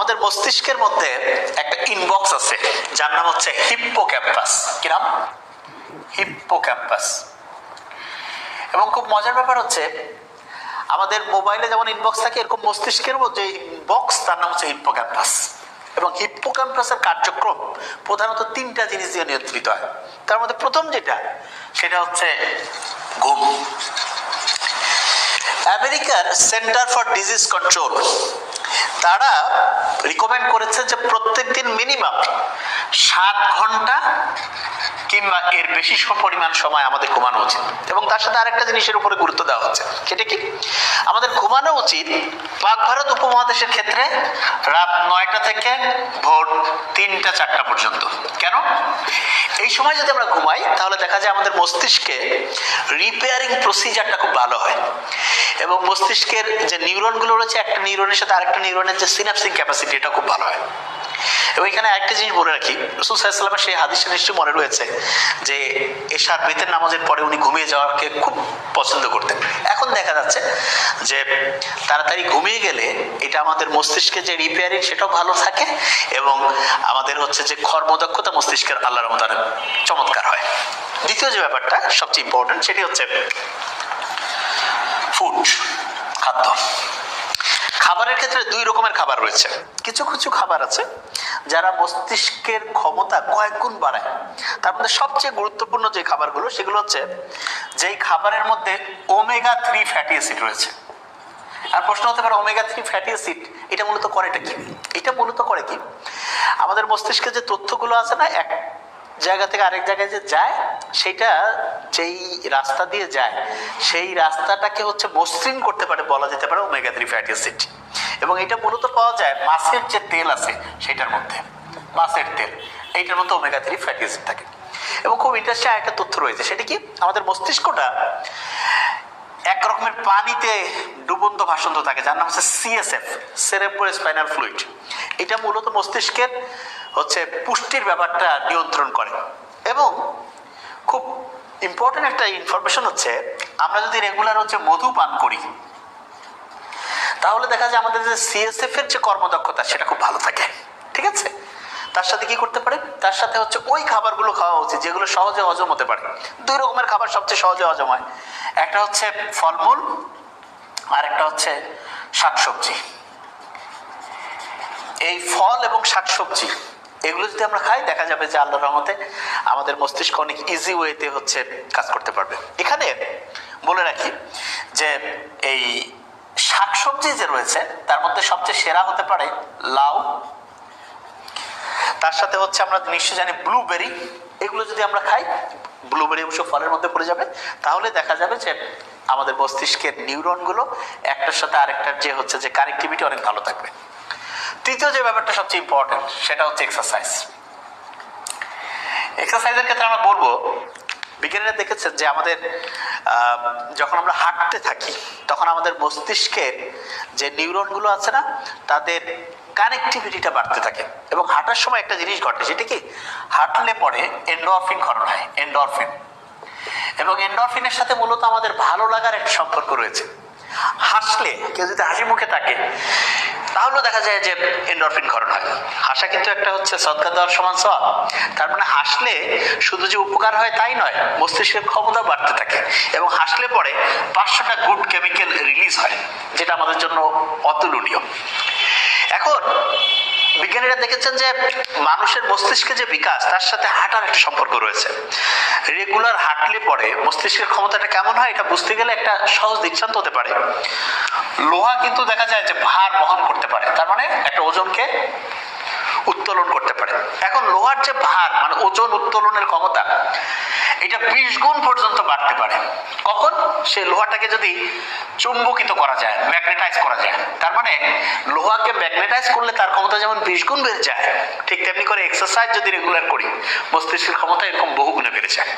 আমাদের মস্তিষ্কের মধ্যে একটা ইনবক্স আছে, যার নাম হচ্ছে হিপ্পো ক্যাম্পাস কি নাম? হিপ্পো ক্যাম্পাস এবং খুব মজার ব্যাপার হচ্ছে, আমাদের মোবাইলে যেমন ইনবক্স থাকে, এরকম মস্তিষ্কের মধ্যে বক্স তার নাম হচ্ছে হিপ্পো ক্যাম্পাস এবং হিপ্পো ক্যাম্পাসের কার্যক্রম প্রধানত তিনটা জিনিস দিয়ে নিয়ন্ত্রিত হয়। তার মধ্যে প্রথম যেটা, সেটা হচ্ছে ঘুম। আমেরিকার সেন্টার ফর ডিজিজ কন্ট্রোল তারা রিকমেন্ড করেছে যে প্রত্যেক দিন মিনিমাম সাত ঘণ্টা কিংবা এর বেশি পরিমাণ সময় আমাদের ঘুমানো উচিত। এবং তার সাথে আরেকটা জিনিসের উপরে গুরুত্ব দেওয়া হচ্ছে। সেটা কি? আমাদের ঘুমানো উচিত পাক ভারত উপমহাদেশের ক্ষেত্রে রাত নয়টা থেকে ভোর তিনটা, চারটা পর্যন্ত। কেন? এই সময় যদি আমরা ঘুমাই, তাহলে দেখা যায় আমাদের মস্তিষ্কে রিপেয়ারিং প্রসিজারটা খুব ভালো হয়। এবং মস্তিষ্কের যে নিউরনগুলো রয়েছে, একটা নিউরনের সাথে আরেকটা নিউরনের যে সিনাপসিং ক্যাপাসিটি এটা খুব ভালো হয়। এবং এখানে একটা জিনিস বলে রাখি, রসুল সাল্লামের সেই মনে রয়েছে যে এশার বেতের নামাজের পরে উনি ঘুমিয়ে যাওয়াকে খুব পছন্দ করতেন। এখন দেখা যাচ্ছে যে তাড়াতাড়ি ঘুমিয়ে গেলে এটা আমাদের মস্তিষ্কে যে রিপেয়ারিং সেটাও ভালো থাকে এবং আমাদের হচ্ছে যে কর্মদক্ষতা মস্তিষ্কের আল্লাহর রহমদান চমৎকার হয়। দ্বিতীয় যে ব্যাপারটা সবচেয়ে ইম্পর্টেন্ট সেটি হচ্ছে ফুড খাদ্য। খাবারের ক্ষেত্রে দুই রকমের খাবার রয়েছে। কিছু কিছু খাবার আছে যারা মস্তিষ্কের ক্ষমতা কয়েক গুণ বাড়ায়। তার মধ্যে সবচেয়ে গুরুত্বপূর্ণ যে খাবারগুলো, সেগুলো হচ্ছে যেই খাবারের মধ্যে ওমেগা থ্রি ফ্যাটি অ্যাসিড রয়েছে। আর প্রশ্ন হতে পারে ওমেগা থ্রি ফ্যাটি অ্যাসিড এটা মূলত করেটা কি? এটা মূলত করে কি? আমাদের মস্তিষ্কে যে তথ্যগুলো আছে না, এক জায়গা থেকে আরেক জায়গায় যে যায়, সেটা যেই রাস্তা দিয়ে যায়, সেই রাস্তাটাকে হচ্ছে মসৃণ করতে পারে বলা যেতে পারে ওমেগা থ্রি ফ্যাটি অ্যাসিড এবং এটা মূলত পাওয়া যায় মাছের যে তেল আছে, সেটার মধ্যে। মাছের তেল, এইটার মধ্যে ওমেগা থ্রি ফ্যাটি অ্যাসিড থাকে। এবং খুব ইন্টারেস্টিং একটা তথ্য রয়েছে, সেটা কি? আমাদের মস্তিষ্কটা এক রকমের পানিতে ডুবন্ত ভাসন্ত থাকে, যার নাম হচ্ছে সিএসএফ সেরেব্রো স্পাইনাল ফ্লুইড এটা মূলত মস্তিষ্কের হচ্ছে পুষ্টির ব্যাপারটা নিয়ন্ত্রণ করে। এবং খুব ইম্পর্টেন্ট একটা ইনফরমেশন হচ্ছে, আমরা যদি রেগুলার হচ্ছে মধু পান করি, তাহলে দেখা যায় আমাদের যে সিএসএফ এর যে কর্মদক্ষতা, সেটা খুব ভালো থাকে। ঠিক আছে? তার সাথে কি করতে পারে তার সাথে হচ্ছে ওই খাবারগুলো খাওয়া উচিত, যেগুলো সহজে হজম হতে পারে। দুই রকমের খাবার সবচেয়ে সহজে হজম হয়। একটা হচ্ছে ফলমূল আর একটা হচ্ছে শাকসবজি। এই ফল এবং শাকসবজি, এগুলো যদি আমরা খাই, দেখা যাবে যে আল্লাহর রহমতে আমাদের মস্তিষ্ক অনেক ইজি ওয়েতে হচ্ছে কাজ করতে পারবে। এখানে বলে রাখি যে এই শাকসবজি যে রয়েছে, তার মধ্যে সবচেয়ে সেরা হতে পারে লাউ। তার সাথে হচ্ছে আমরা নিশ্চয় জানি ব্লুবেরি এগুলো যদি আমরা খাই ব্লুবেরি অবশ্য ফলের মধ্যে পড়ে যাবে। তাহলে দেখা যাবে যে আমাদের মস্তিষ্কের নিউরনগুলো একটার সাথে আরেকটার যে হচ্ছে যে কানেক্টিভিটি অনেক ভালো থাকবে। তৃতীয় যে ব্যাপারটা সবচেয়ে ইম্পর্টেন্ট সেটা হচ্ছে এক্সারসাইজ এক্সারসাইজের ক্ষেত্রে আমরা বলব, বিজ্ঞানীরা দেখেছেন যে আমাদের যখন আমরা হাঁটতে থাকি, তখন আমাদের মস্তিষ্কের যে নিউরনগুলো আছে না, তাদের কানেক্টিভিটিটা বাড়তে থাকে। এবং হাঁটার সময় একটা জিনিস ঘটে, সেটা কি? হাঁটলে পরে এন্ডরফিন ক্ষরণ হয় এন্ডরফিন এবং এন্ডরফিনের সাথে মূলত আমাদের ভালো লাগার একটা সম্পর্ক রয়েছে। হাসলে, কেউ যদি হাসি মুখে থাকে তাহলেও দেখা যায় যে এন্ডরফিন ক্ষরণ হয়। হাসা কিন্তু একটা হচ্ছে সদকা দেওয়ার সমান সব তার মানে হাসলে শুধু যে উপকার হয় তাই নয়, মস্তিষ্কের ক্ষমতা বাড়তে থাকে এবং হাসলে পরে পাঁচশোটা গুড কেমিক্যাল রিলিজ হয়, যেটা আমাদের জন্য অতুলনীয়। এখন বিজ্ঞানীরা দেখেছেন যে মানুষের মস্তিষ্কে যে বিকাশ, তার সাথে হাঁটার একটা সম্পর্ক রয়েছে। রেগুলার হাঁটলে পরে মস্তিষ্কের ক্ষমতাটা কেমন হয় এটা বুঝতে গেলে একটা সহজ দৃষ্টান্ত হতে পারে। লোহা কিন্তু দেখা যায় যে ভার বহন করতে পারে, তার মানে একটা ওজনকে উত্তোলন করতে পারে। এখন লোহার যে ভার মানে ওজন উত্তোলনের ক্ষমতা, এটা বিশ গুণ পর্যন্ত বাড়তে পারে। কখন? সে লোহাটাকে যদি চুম্বকিত করা যায়, ম্যাগনেটাইজ করা যায়। তার মানে লোহাকে ম্যাগনেটাইজ করলে তার ক্ষমতা যেমন বিশ গুণ বেড়ে যায়, ঠিক তেমনি করে এক্সারসাইজ যদি রেগুলার করি, মস্তিষ্কের ক্ষমতা এরকম বহু গুণে বেড়ে যায়।